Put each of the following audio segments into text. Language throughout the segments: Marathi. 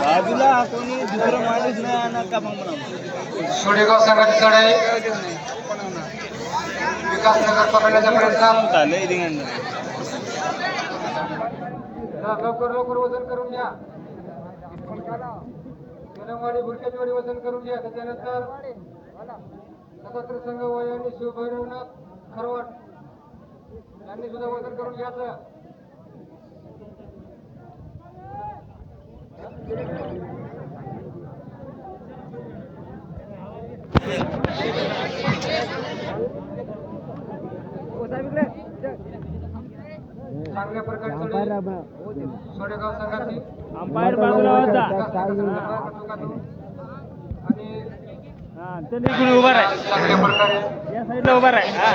बाजूला कोणी दुसरं माणूस नाही आणणार का मग सोडेगाव संघाची चढाई विकासनगर पकडण्याचा प्रयत्न. धिंगाणं. लवकर लवकर वजन करून घ्या. जनवाडी भुरक्याची वाडी वजन करून घ्या. त्याच्यानंतर संघ वयाने शिवभैरवनाथ खरवट यांनी सुद्धा वजन करून घ्यायचं. चांगल्या प्रकारचे सोडेगाव संघाची अंपायर बाजूला होता. हा उभा राह चांगल्या प्रकारे या साईडला उभा राह हा.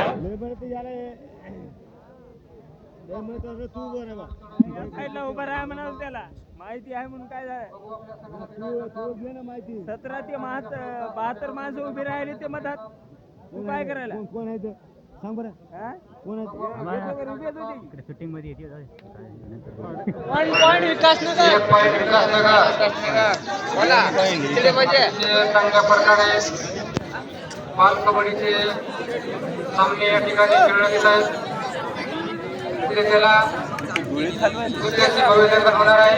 या साईडला उभा राह म्हणाल त्याला. माहिती आहे म्हणून काय झालं? सतरा ते बहात्तर बहात्तर माणसं उभी राहिली ते मधात. तू काय करायला. कोण आहे ते? सांग बरं. हा? कोण. शूटिंगमध्ये येते पॉईंट विकासनगर चांगल्या प्रकारे बाल कबड्डीचे सामने या ठिकाणी खेळण्यात येत आहेत. तिथे त्याला दुसऱ्याची भव्यजंगल होणार आहे.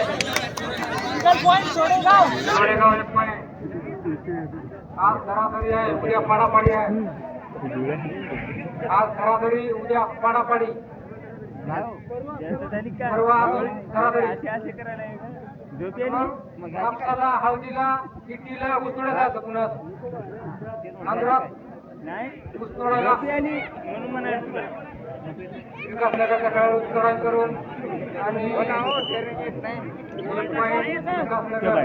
आज धराधरी आहे उद्या पाडापाडी आहे. आज धराधरी उद्या पाडापाडी. कापसाला हळदीला किटीला उचलत जायचं पुन्हा. आंध्रात म्हणून तुला विकासनगरच्या खेळाडू चढाई करून आणि एक point विकासनगर.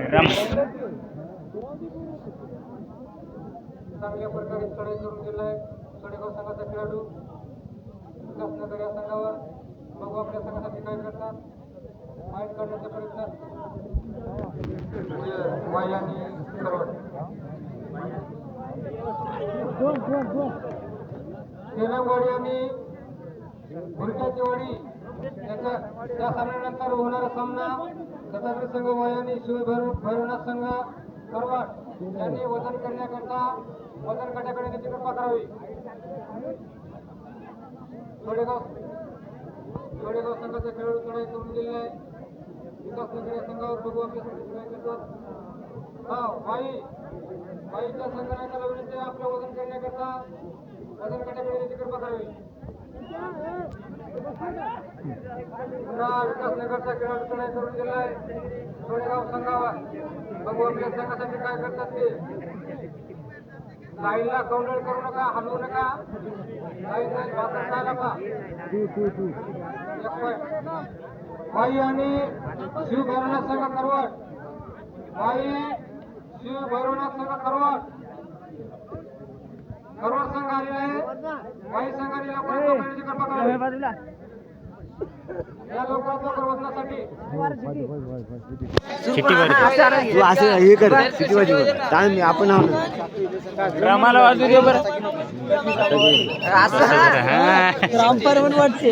चांगल्या प्रकारे चढाई करून दिलाय. सोडेगाव संघाचा खेळाडू विकासनगर या संघावर बघू आपल्या संघासाठी काय करतात. माहीत काढण्याचा प्रयत्न. वाई आणि तेलंगवाडी आणि भुरक्याची वाडी याच्या त्या सामन्यानंतर होणारा सामना सतात्री संघ वयाने शिवभैरव भैरवनाथ संघ करवाड त्यांनी वजन करण्याकरता वजन गटाकडे त्याची कृपा करावी? सोडेगाव सोडेगाव संघाचा खेळाडू चढाई करून गेलेला आहे. विकासनगर या संघावर बघू आपल्या संघाची हा वाई वाईच्या संघटनाला विनंती आपलं वजन करण्याकरता वजन गटाकडे त्याची कृपा करावी? पुन्हा विकासनगरचा खेळाडू चढाई करून गेलाय सोडेगाव संघावर. बघू आपल्या संघासाठी काय करतात ते? लाईनला कौंडळ करू नका हलवू नका. लाईन लाईन भाकत जायला का. वाई आणि शिव भैरवनाथ संघ करवट वाई शिव भैरवनाथ संघ करवट करवट संघ आलेला आहे. संघाने लवकर लवकर कृपा या लवकर वजनासाठी तू असं हे कर किती वाजे काय मी आपण आलो ग्रामाला वाजू दे बरं. रामपर्वण वाटते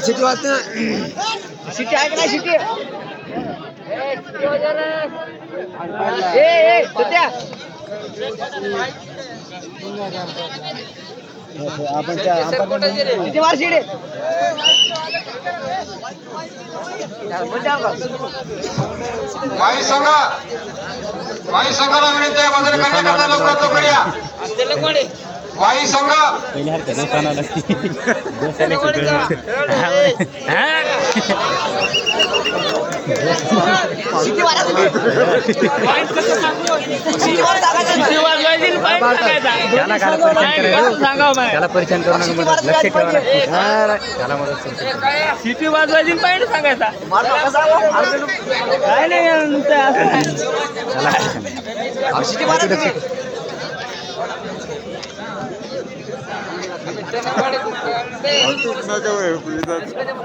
किती वाजता शिटी आहे का ए ए सत्या आपण वाई संघ वाई संघाला विनंती आहे वजन करण्याकरता लवकरात लवकर या वाई संघ त्याला परिचय करायचं त्याला परिचय करू नका म्हणत लक्ष ठेवा. त्याला मदत सिटी वाजवायची पाहिजे सांगायचा. काय नाही नुसतं असं नाही. त्याला लक्ष ठेवा.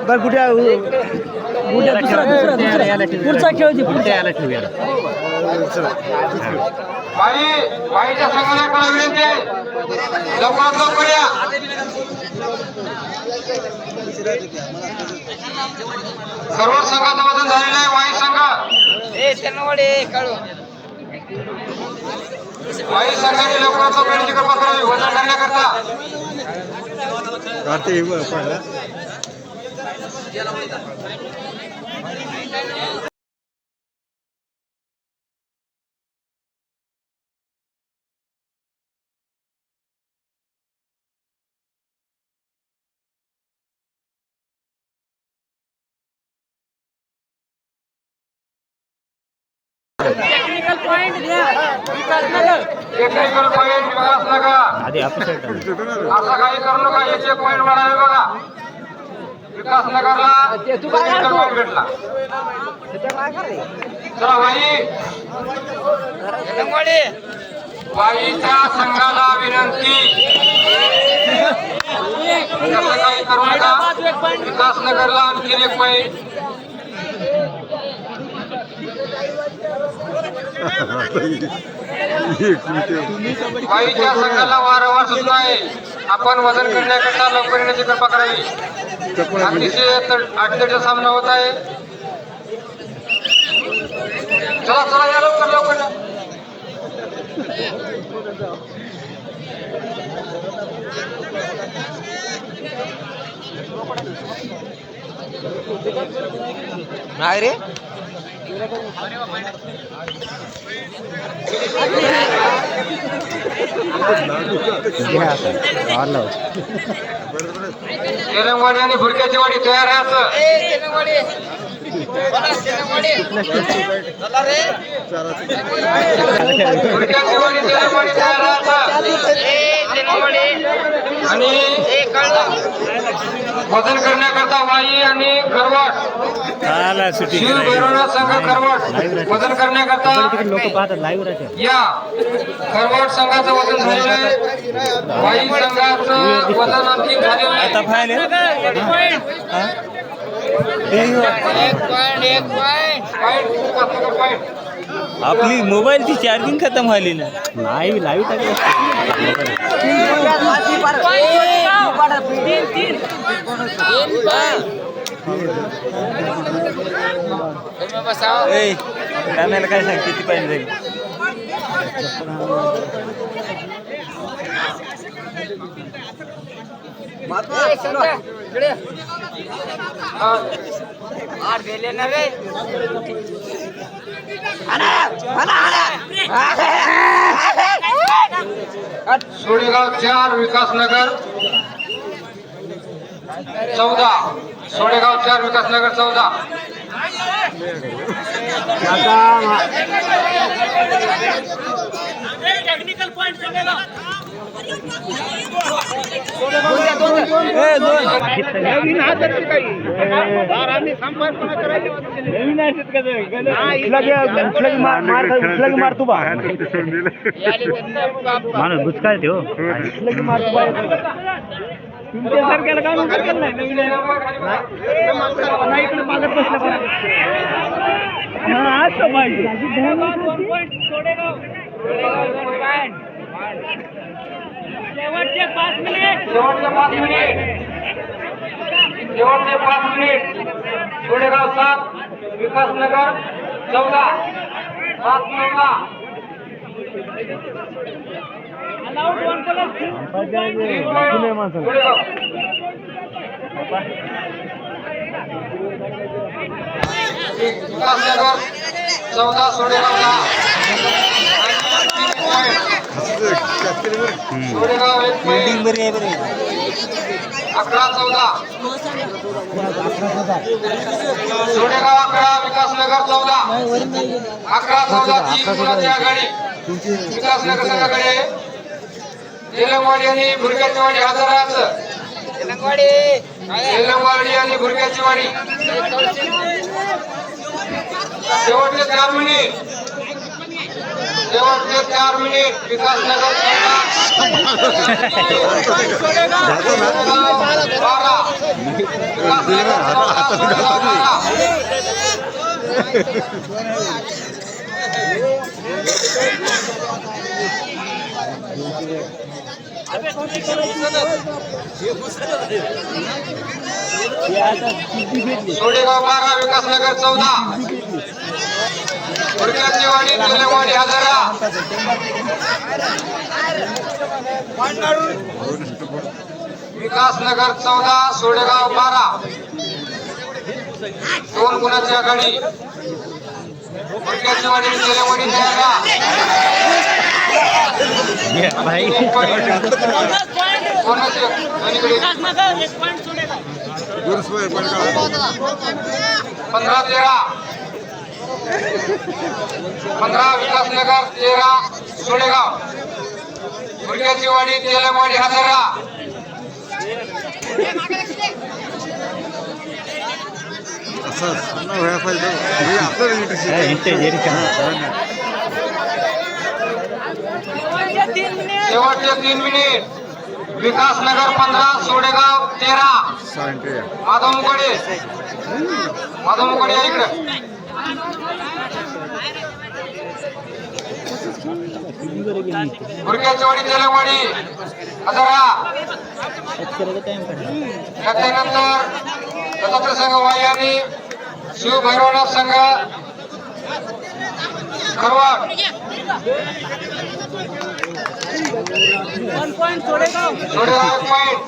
बरं कुठे याला ठेव. याला ठेव. पुढचा खेळ दे, पुढचा. याला ठेवू याला बाई बाईच्या संघाला विनंती आहे लवकरात लवकर या. सर्व संघाचं वजन झालेलं आहे वाई संघ. वाई संघाने लवकरात लवकर याची कृपा करावी वजन करण्याकरता टेक्निकल पॉईंट विकास नका आधी. असं काही करू नका याचे पॉईंट वाढावे बघा विकास नगरला पॉईंट भेटला चला वाई वाईच्या संघाला विनंती असं काही करू नका विकास नगरला आणखी एक पॉईंट वाईच्या संघाला वारंवार सूचना आहे. आपण वजन करण्याकरता लवकर येण्याची कृपा करावी अतिशय अडचणीचा सामना होत आहे. चला चला या लवकर लवकर. नाही रे. तेलंगवाडी आणि भुरक्याची वाडी तयार आहे असं भुरक्याची वाडी तेलंगवाडी तयार आहे असं आणि वजन करण्याकरता वाई आणि करवट. शिव भैरवनाथ संघ करवट. वजन करण्याकरता लोक पाहतात लाईव्ह राहते या. करवट संघाचं वजन झालेलं आहे. वाई संघाचं वजन आणखी झालेलं आहे. पॉईंट खूप असतं का पॉईंट आपली मोबाईलची चार्जिंग खतम झाली ना. लाईव्ह लाईव्ह टाकलं ए कानाला काय सांग किती पाहिजे जाईल? सोडेगाव चार विकासनगर चौदा. सोडेगाव चार विकासनगर चौदा. ए, दोन. नवीन आहेत का माणूस बुचकाय ते हो तुमच्यासारख्याला काय म्हणतात का नाही नवीन नाही, इकडे मागत बसलं हा, पाहिजे. शेवटचे पाच मिनिट. शेवटचे पाच मिनिट. शेवटचे पाच मिनिट. सोडेगाव सात विकासनगर चौदा. सात चौदा. सोडेगाव विकासनगर चौदा सोडेगाव बिल्डिंग. बरी आहे बरी अकरा चौदा सोडेगाव अकरा विकासनगर चौदा अकरा चौदा तीन गुणाची आघाडी विकासनगर संघाकडे तेलंगवाडी आणि भुरक्याची वाडी हजर राहायचं तेलंगवाडी आणि भुरक्याची वाडी शेवटचे चार मिनिट चार मिनिट बारा बारा. सोडेगाव बारा विकासनगर चौदा वाडी हजारा विकासनगर चौदा सोडेगाव बारा. दोन गुणाची आघाडी वाडी तेरा भाई दोन्हीकडे पंधरा तेरा. पंधरा विकासनगर तेरा सोडेगाव गुडघ्याची वाडी तेलवाडी हजारा शेवटचे तीन मिनिट. विकासनगर पंधरा सोडेगाव तेरा. माधव मुकडे. माधव मुकडे इकडे. गुडघ्याची वाडी तेलवाडी हजारा. त्याच्यानंतर दत्तात्रय संघ वायानी शिवभैरवनाथ संघ खरवाड सोडेगाव पॉईंट.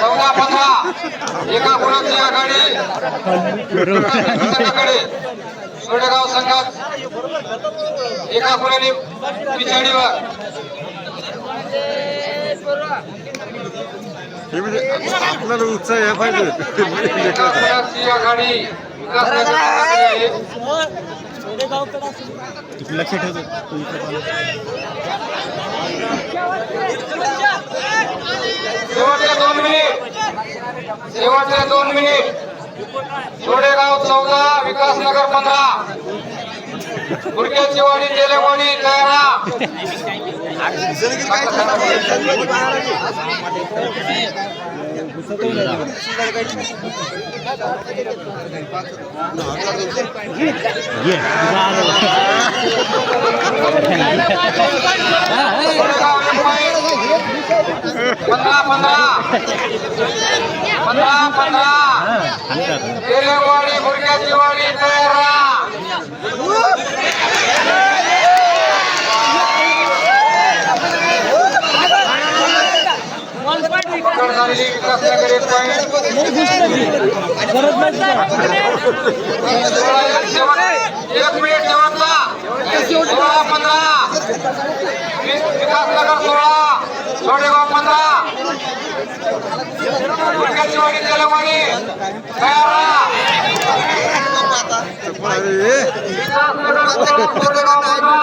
चौदा पंधरा. एका गुणाची आघाडी. सोडेगाव संघात एका गुणाने पिछाडीवर आपल्याला उत्साह या पाहिजे. आघाडी. लक्ष ठेवतो दोन मिनिट. शेवटचे दोन मिनिट. सोडेगाव चौदा विकासनगर पंधरा. गुडक्याची वाडी तेलेवाडी तयारा. सोडेगाव पंधरा पंधरा पंधरा पंधरा तेलेवाडी गुडक्याची वाडी तयारा पकड झालेली विकासनगर एक पॉईंट एक मिनिट शेवटचा सोळा पंधरा. विकासनगर सोळा. सोडेगाव पंधरा. गुडघ्याची वाडी तेलवाडी तयारा विकासनगर सोळा सोडेगाव पंधरा.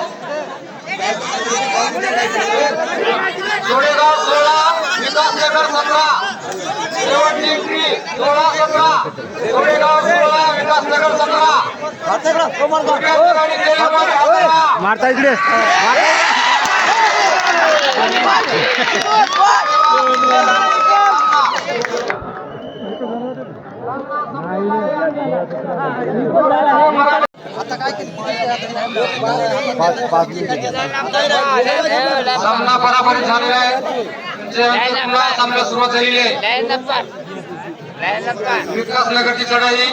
सोळा सोळा सोळा सोळा जेवण प्लेट जेवण प्लेट जोडेगाव सोळा विकासनगर सतरा शेवटची एंट्री सोळा सतरा जोडेगाव सोळा विकासनगर सतरा गुडघ्याची गाडी तेलवाडी हजारा. मारता इकडे सामना बराबरी झालेला आहे. जे पुन्हा सामना सुरुवात झालेली आहे. विकासनगरची चढाई.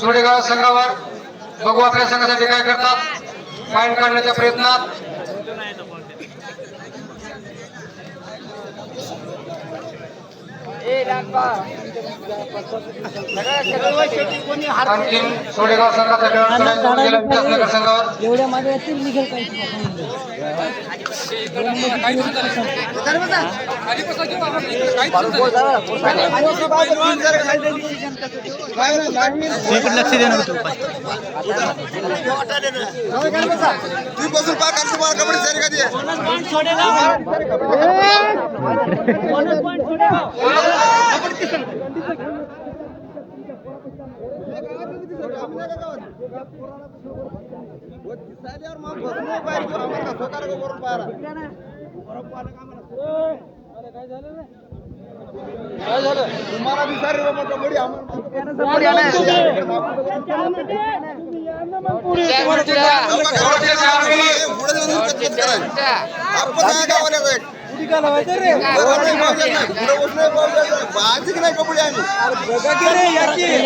सोडेगाव संघावर. बघू संघासाठी काय करतात. पॉईंट काढण्याच्या प्रयत्नात. आणखीन सोडेगाव संघाचा खेळ संघावर एवढ्या मागे येतील निघेल काही लक्ष देणार होतो तुम्ही बसून पहा कारण तुम्हाला कबड्डी सर कधी काय झालं? तुम्हाला दिसार कबड्डी नाही कबड्डी आम्ही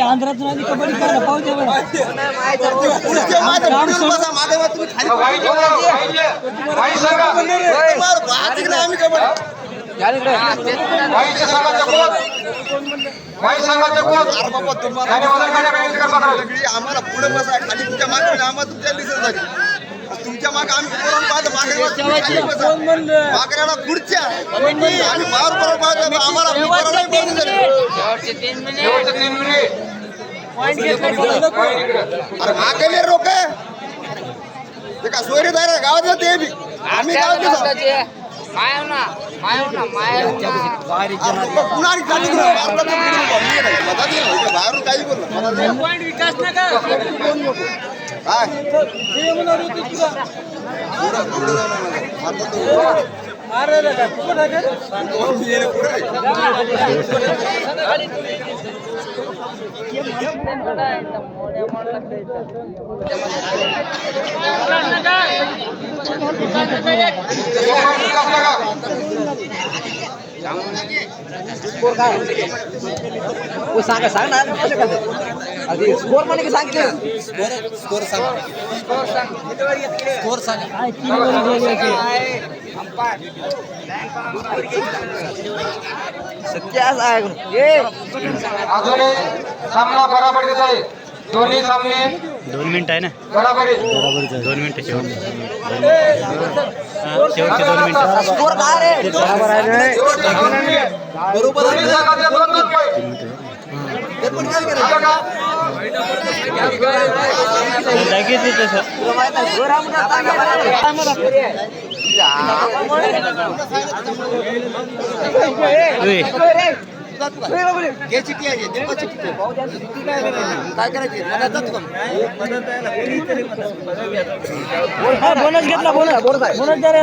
आंध्रातून कबड्डी आम्हाला पुढे बसा खाली तुमच्या मागे आम्हाला तुमच्या लिसन झाली तुमच्या मागे आम्ही पोरांना पाहतो. मागऱ्याला खुर्च्या. आम्ही बाहेर पोरं पाहतो आम्हाला अरे मागे रोक ते का सोयरी जायला गावात ते बी आम्ही गावात बाहेरून काही बोललं. जाऊ नका. আরে सांगा सांग ना आधी स्कोर म्हणे की स्कोर सत्य असं आहे सामना बराबरीत आहे. दोन्ही सामने दोन मिनिट आहे ना? बराबरीत दोन मिनिटं शेवट शेवटचे दोन मिनिटं. बरोबर आहे बरोबर? लगेच येते सर. बोनस घेतला बोनस बोनस द्या रे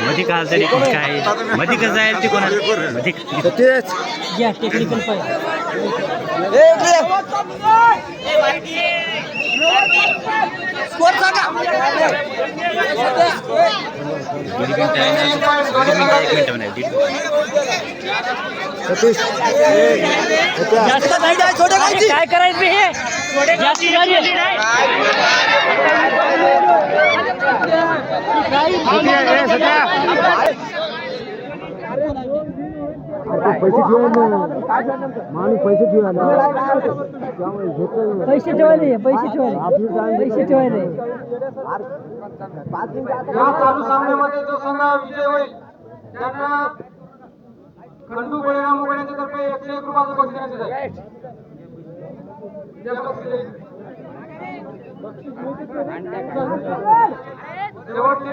मध्ये का तरी काय? मध्ये कसं जाईल ते कोणाला मध्ये टेक्निकल पाहिजे. दीड मिनिटं। आहे ना दीड मिनिटं एक मिनिटं म्हणा दीड जास्त नाही हे जास्त झाली. पैसे ठेवायले पैसे ठेवायले पैसे ठेवायले या. चालू सामन्यामध्ये जो संघ विजय होईल त्यांना खंडू बळीराम उघड्यांच्या तर्फे एकशे एक रुपयाचं बक्षीस देण्यात येत आहे. त्या बक्षिसाची शेवटची